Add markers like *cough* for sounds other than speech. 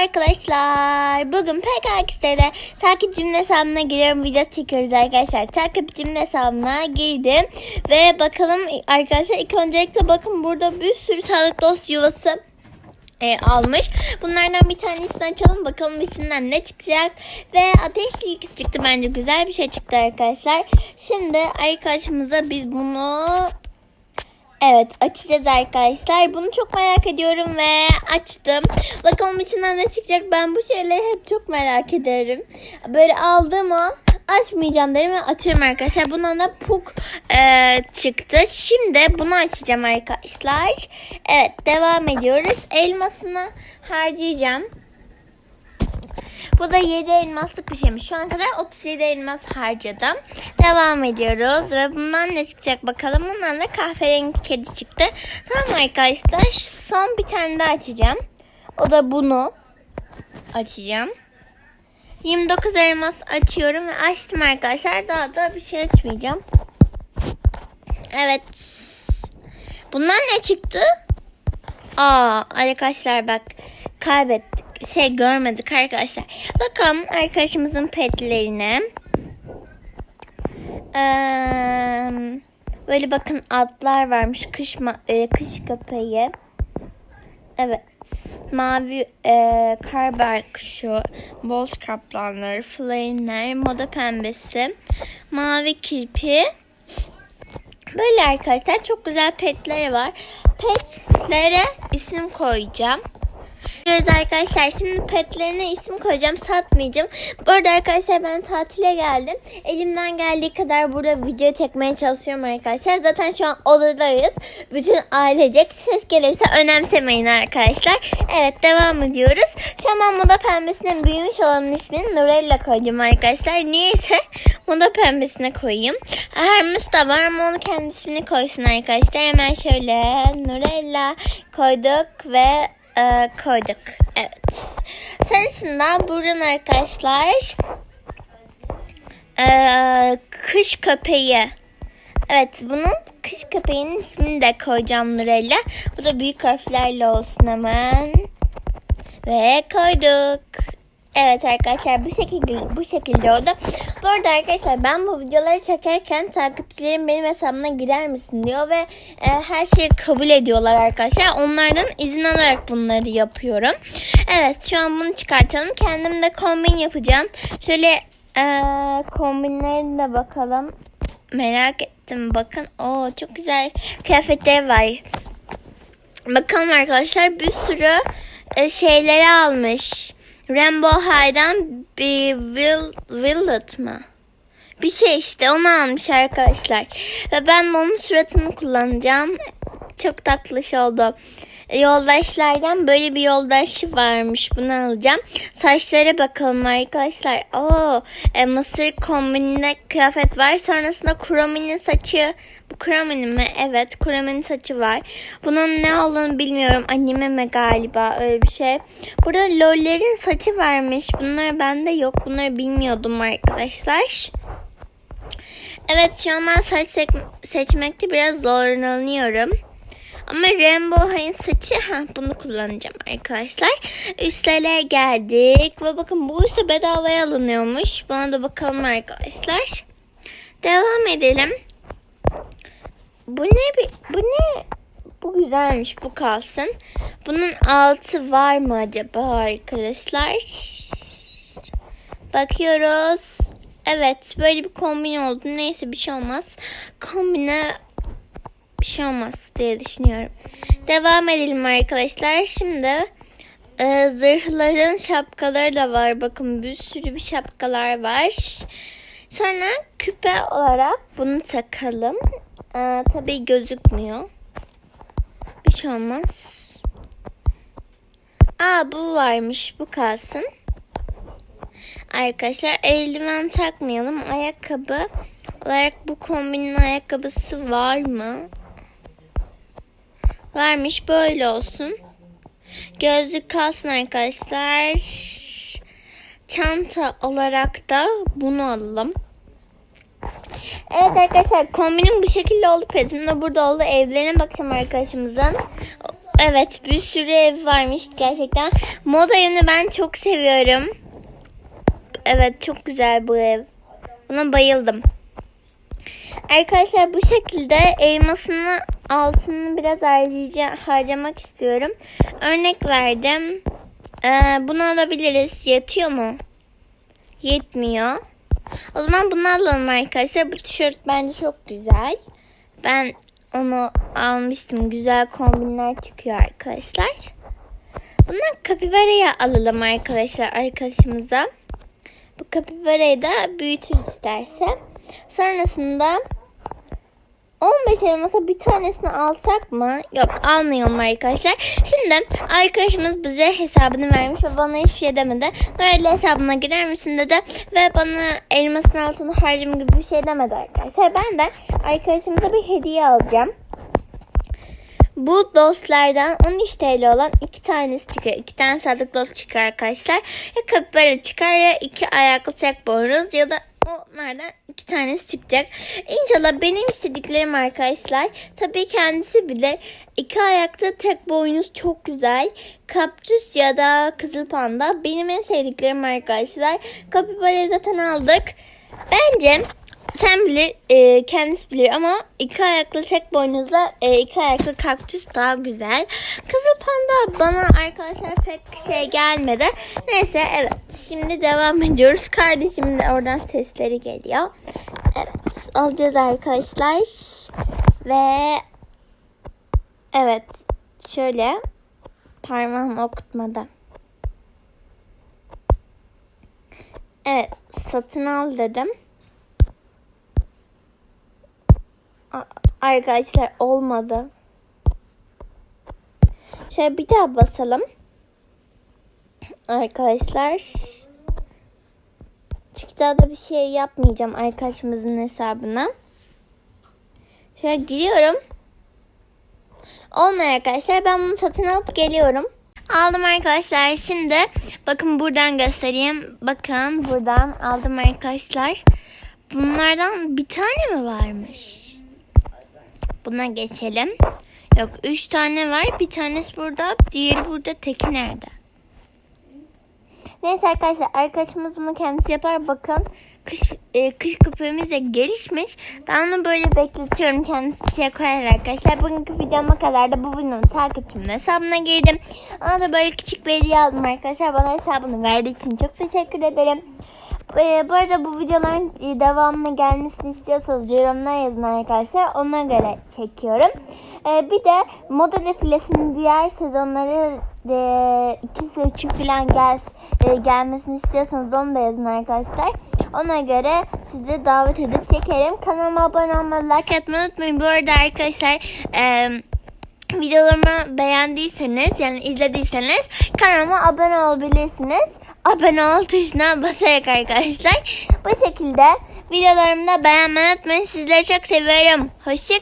arkadaşlar. Bugün PKX'de takipçimin hesabına giriyorum. Video çekiyoruz arkadaşlar. Takipçimin hesabına girdim. Ve bakalım arkadaşlar ilk öncelikle bakın burada bir sürü sağlık dost yuvası e, almış. Bunlardan bir tanesini açalım bakalım içinden ne çıkacak. Ve ateş ilk çıktı bence güzel bir şey çıktı arkadaşlar. Şimdi arkadaşımıza biz bunu Evet açacağız arkadaşlar. Bunu çok merak ediyorum ve açtım. Bakalım içinden ne çıkacak. Ben bu şeyleri hep çok merak ederim. Böyle aldığım an açmayacağım derim ve açıyorum arkadaşlar. Bundan da puk e, çıktı. Şimdi bunu açacağım arkadaşlar. Evet devam ediyoruz. Elmasını harcayacağım. Bu da 7 elmaslık bir şeymiş. Şu an kadar 37 elmas harcadım. Devam ediyoruz ve bundan ne çıkacak bakalım. Bundan da kahverengi kedi çıktı. Tamam arkadaşlar son bir tane daha açacağım. O da bunu açacağım. 29 elmas açıyorum ve açtım arkadaşlar. Daha da bir şey açmayacağım. Evet. Bundan ne çıktı? Aa arkadaşlar bak kaybettik. Şey görmedik arkadaşlar. Bakalım arkadaşımızın petlerine. Ee, böyle bakın atlar varmış. Kış, e, kış köpeği. Evet. Mavi e, kar kuşu, boz kaplanları, flame'ler, moda pembesi, mavi kirpi. Böyle arkadaşlar çok güzel petleri var. Petlere isim koyacağım. Diyoruz arkadaşlar şimdi petlerine isim koyacağım satmayacağım. Bu arada arkadaşlar ben tatile geldim. Elimden geldiği kadar burada video çekmeye çalışıyorum arkadaşlar. Zaten şu an odadayız. Bütün ailecek ses gelirse önemsemeyin arkadaşlar. Evet devam ediyoruz. Şu an ben moda pembesinin büyümüş olan ismini Nurella koyacağım arkadaşlar. Niyeyse moda pembesine koyayım. Hermes de var ama onu kendi ismini koysun arkadaşlar. Hemen şöyle Nurella koyduk ve e, koyduk. Evet. Sonrasında buradan arkadaşlar e, kış köpeği. Evet bunun kış köpeğinin ismini de koyacağım Nurella. Bu da büyük harflerle olsun hemen. Ve koyduk. Evet arkadaşlar bu şekilde bu şekilde oldu. Bu arada arkadaşlar ben bu videoları çekerken takipçilerim benim hesabıma girer misin diyor ve e, her şeyi kabul ediyorlar arkadaşlar. Onlardan izin alarak bunları yapıyorum. Evet şu an bunu çıkartalım. Kendim de kombin yapacağım. Şöyle e, kombinlerine bakalım. Merak ettim bakın. Oo çok güzel kıyafetler var. Bakalım arkadaşlar bir sürü e, şeyleri almış. Rainbow High'dan bir will, Willet mı? Bir şey işte onu almış arkadaşlar. Ve ben onun suratını kullanacağım. Çok tatlış oldu. Yoldaşlardan böyle bir yoldaşı varmış. Bunu alacağım. Saçlara bakalım arkadaşlar. Oo, e, mısır kombininde kıyafet var. Sonrasında Kuromi'nin saçı. Bu Kuromi mi? Evet Kuromi'nin saçı var. Bunun ne olduğunu bilmiyorum. Anime mi galiba öyle bir şey. Burada lollerin saçı varmış. Bunlar bende yok. Bunları bilmiyordum arkadaşlar. Evet şu an ben saç seçmekte biraz zorlanıyorum. Ama Rainbow High'ın saçı ha bunu kullanacağım arkadaşlar. Üstlere geldik ve bakın bu üstte bedavaya alınıyormuş. Buna da bakalım arkadaşlar. Devam edelim. Bu ne bu ne? Bu güzelmiş bu kalsın. Bunun altı var mı acaba arkadaşlar? Bakıyoruz. Evet böyle bir kombin oldu. Neyse bir şey olmaz. Kombine bir şey olmaz diye düşünüyorum. Devam edelim arkadaşlar. Şimdi e, zırhların şapkaları da var. Bakın bir sürü bir şapkalar var. Sonra küpe olarak bunu takalım. E, tabii gözükmüyor. Bir şey olmaz. Aa bu varmış. Bu kalsın. Arkadaşlar eldiven takmayalım. Ayakkabı olarak bu kombinin ayakkabısı var mı? Varmış böyle olsun. Gözlük kalsın arkadaşlar. Çanta olarak da bunu alalım. Evet arkadaşlar kombinim bu şekilde oldu. Petim de burada oldu. Evlerine bakacağım arkadaşımızın. Evet bir sürü ev varmış gerçekten. Moda yönü ben çok seviyorum. Evet çok güzel bu ev. Buna bayıldım. Arkadaşlar bu şekilde elmasını altını biraz harcayacağım, harcamak istiyorum. Örnek verdim. Ee, bunu alabiliriz. Yetiyor mu? Yetmiyor. O zaman bunu alalım arkadaşlar. Bu tişört bence çok güzel. Ben onu almıştım. Güzel kombinler çıkıyor arkadaşlar. Bundan kapibarayı alalım arkadaşlar arkadaşımıza. Bu kapibarayı da büyütür isterse. Sonrasında 15 elmasa bir tanesini alsak mı? Yok almayalım arkadaşlar. Şimdi arkadaşımız bize hesabını vermiş ve bana hiçbir şey demedi. Böyle hesabına girer misin dedi. Ve bana elmasın altını harcama gibi bir şey demedi arkadaşlar. Ben de arkadaşımıza bir hediye alacağım. Bu dostlardan 13 TL olan iki tanesi çıkar. İki tane sadık dost çıkar arkadaşlar. Ya kapibara çıkar ya iki ayaklı çek boynuz ya da onlardan iki tanesi çıkacak. İnşallah benim istediklerim arkadaşlar. Tabii kendisi bile iki ayakta tek boynuz çok güzel. Kaptüs ya da kızıl panda benim en sevdiklerim arkadaşlar. Kapibarayı zaten aldık. Bence sen bilir, e, kendisi bilir ama iki ayaklı tek boynuzla e, iki ayaklı kaktüs daha güzel. Kızıl panda bana arkadaşlar pek şey gelmedi. Neyse evet şimdi devam *laughs* ediyoruz. Kardeşimin de oradan sesleri geliyor. Evet alacağız arkadaşlar. Ve evet şöyle parmağım okutmadan. Evet satın al dedim. Arkadaşlar olmadı. Şöyle bir daha basalım. Arkadaşlar. Çünkü daha da bir şey yapmayacağım arkadaşımızın hesabına. Şöyle giriyorum. Olmuyor arkadaşlar. Ben bunu satın alıp geliyorum. Aldım arkadaşlar. Şimdi bakın buradan göstereyim. Bakın buradan aldım arkadaşlar. Bunlardan bir tane mi varmış? Buna geçelim. Yok üç tane var. Bir tanesi burada. Diğeri burada. Teki nerede? Neyse arkadaşlar arkadaşımız bunu kendisi yapar. Bakın kış, e, kış köpeğimiz de gelişmiş. Ben onu böyle bekletiyorum. Kendisi bir şey koyar arkadaşlar. Bugünkü videoma kadar da bu videonun takipçimin hesabına girdim. Ona da böyle küçük bir hediye aldım arkadaşlar. Bana hesabını verdiği için çok teşekkür ederim. Ee, bu arada bu videoların e, devamını gelmesini istiyorsanız yorumlara yazın arkadaşlar. Ona göre çekiyorum. Ee, bir de moda defilesinin diğer sezonları e, ikisi üçü falan gel, e, gelmesini istiyorsanız onu da yazın arkadaşlar. Ona göre sizi davet edip çekerim. Kanalıma abone olmayı, like atmayı unutmayın. Bu arada arkadaşlar... E, videolarımı beğendiyseniz yani izlediyseniz kanalıma abone olabilirsiniz. Abone ol tuşuna basarak arkadaşlar. Bu şekilde videolarımı da beğenmeyi unutmayın. Sizleri çok seviyorum. Hoşçakalın.